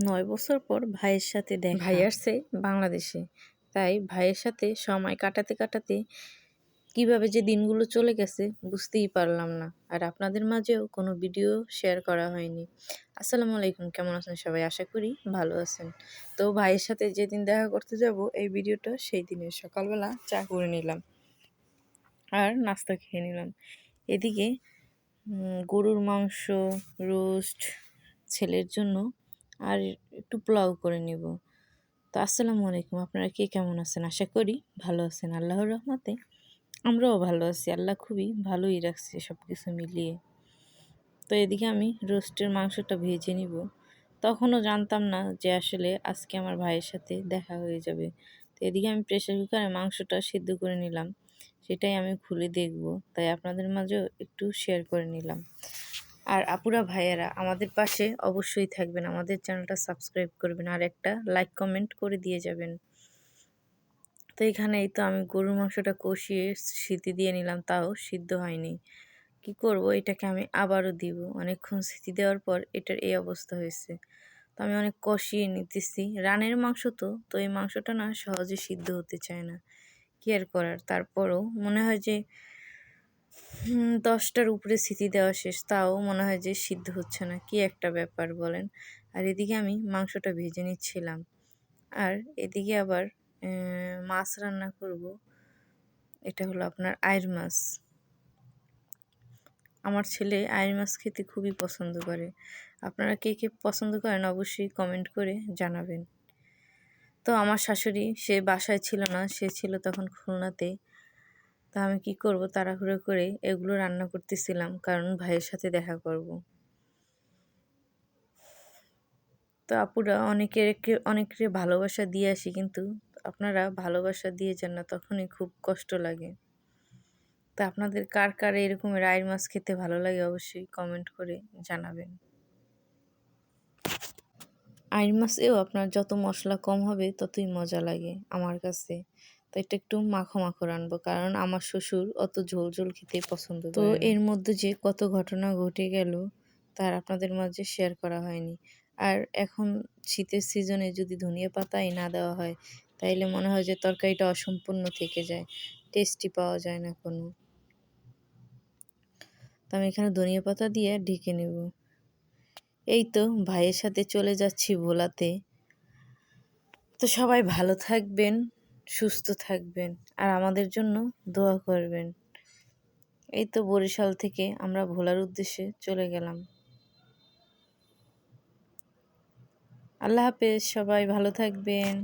নয় বছর পর ভাইয়ের সাথে দেখা। ভাই আসছে বাংলাদেশে। তাই ভাইয়ের সাথে সময় কাটাতে কাটাতে কীভাবে যে দিনগুলো চলে গেছে বুঝতেই পারলাম না। আর আপনাদের মাঝেও কোনো ভিডিও শেয়ার করা হয়নি। আসসালামু আলাইকুম, কেমন আছেন সবাই? আশা করি ভালো আছেন। তো ভাইয়ের সাথে যেদিন দেখা করতে যাব, এই ভিডিওটা সেই দিনের সকালবেলা চা করে নিলাম আর নাস্তা খেয়ে নিলাম। এদিকে গরুর মাংস, রোস্ট, ছেলের জন্য আর একটু পোলাও করে নিব। তো আসসালামু আলাইকুম, আপনারা কে কেমন আছেন? আশা করি ভালো আছেন, আল্লাহর রহমতে। আমরাও ভালো আছি, আল্লাহ খুবই ভালোই রাখছে সব কিছু মিলিয়ে। তো এদিকে আমি রোস্টের মাংসটা ভেজে নিব। তখনও জানতাম না যে আসলে আজকে আমার ভাইয়ের সাথে দেখা হয়ে যাবে। তো এদিকে আমি প্রেশার কুকারে মাংসটা সিদ্ধ করে নিলাম। সেটাই আমি খুলে দেখব। তাই আপনাদের মাঝেও একটু শেয়ার করে নিলাম। আর আপুরা ভাইয়েরা, আমাদের পাশে অবশ্যই থাকবেন। আমাদের চ্যানেলটা সাবস্ক্রাইব করবেন আর একটা লাইক, কমেন্ট করে দিয়ে যাবেন। তো এখানে এই তো আমি গরুর মাংসটা কষিয়ে সিটি দিয়ে নিলাম, তাও সিদ্ধ হয়নি। কি করব? এটাকে আমি আবারও দিব। অনেকক্ষণ সিটি দেওয়ার পর এটার এই অবস্থা হয়েছে। তো আমি অনেক কষিয়ে নিতেছি। রানের মাংস তো তো এই মাংসটা না সহজে সিদ্ধ হতে চায় না। কি আর করার? তারপরও মনে হয় যে দশটার উপরে সিটি দেওয়া শেষ। তাও মনে হয় যে সিদ্ধ হচ্ছে না। কি একটা ব্যাপার বলেন। আর এদিকে আমি মাংসটা ভেজে নিচ্ছিলাম। আর এদিকে আবার মাছ রান্না করব। এটা হলো আপনার আয়ের মাছ। আমার ছেলে আয়ের মাছ খেতে খুবই পছন্দ করে। আপনারা কে কে পছন্দ করেন অবশ্যই কমেন্ট করে জানাবেন। তো আমার শাশুড়ি, সে বাসায় ছিল না, সে ছিল তখন খুলনাতে। তা আমি কি করব তাড়াহুড়ো করে এগুলো রান্না করতেছিলাম, কারণ ভাইয়ের সাথে দেখা করব। তো আপুরা অনেকের অনেকের ভালোবাসা দিয়ে আসি, কিন্তু আপনারা ভালোবাসা দিয়ে যান না, তখনই খুব কষ্ট লাগে। তা আপনাদের কার কার এরকম রায়ের মাছ খেতে ভালো লাগে অবশ্যই কমেন্ট করে জানাবেন। আইন মাছেও আপনার যত মশলা কম হবে, ততই মজা লাগে আমার কাছে। তো এটা একটু মাখো মাখো রানবো কারণ আমার শ্বশুর অত ঝোল ঝোল খেতে পছন্দ তো এর মধ্যে যে কত ঘটনা ঘটে গেল তার আপনাদের মাঝে শেয়ার করা হয়নি। আর এখন শীতের সিজনে যদি ধনিয়া পাতাই না দেওয়া হয় তাইলে মনে হয় যে তরকারিটা অসম্পূর্ণ থেকে যায় টেস্টি পাওয়া যায় না কোনো। তো আমি এখানে ধনিয়া পাতা দিয়ে ঢেকে নেব। এই তো ভাইয়ের সাথে চলে যাচ্ছি ভোলাতে। তো সবাই ভালো থাকবেন। সুস্থ থাকবেন আর আমাদের জন্য দোয়া করবেন। এই তো বরিশাল থেকে আমরা ভোলার উদ্দেশ্যে চলে গেলাম। আল্লাহ হাফেজ, সবাই ভালো থাকবেন।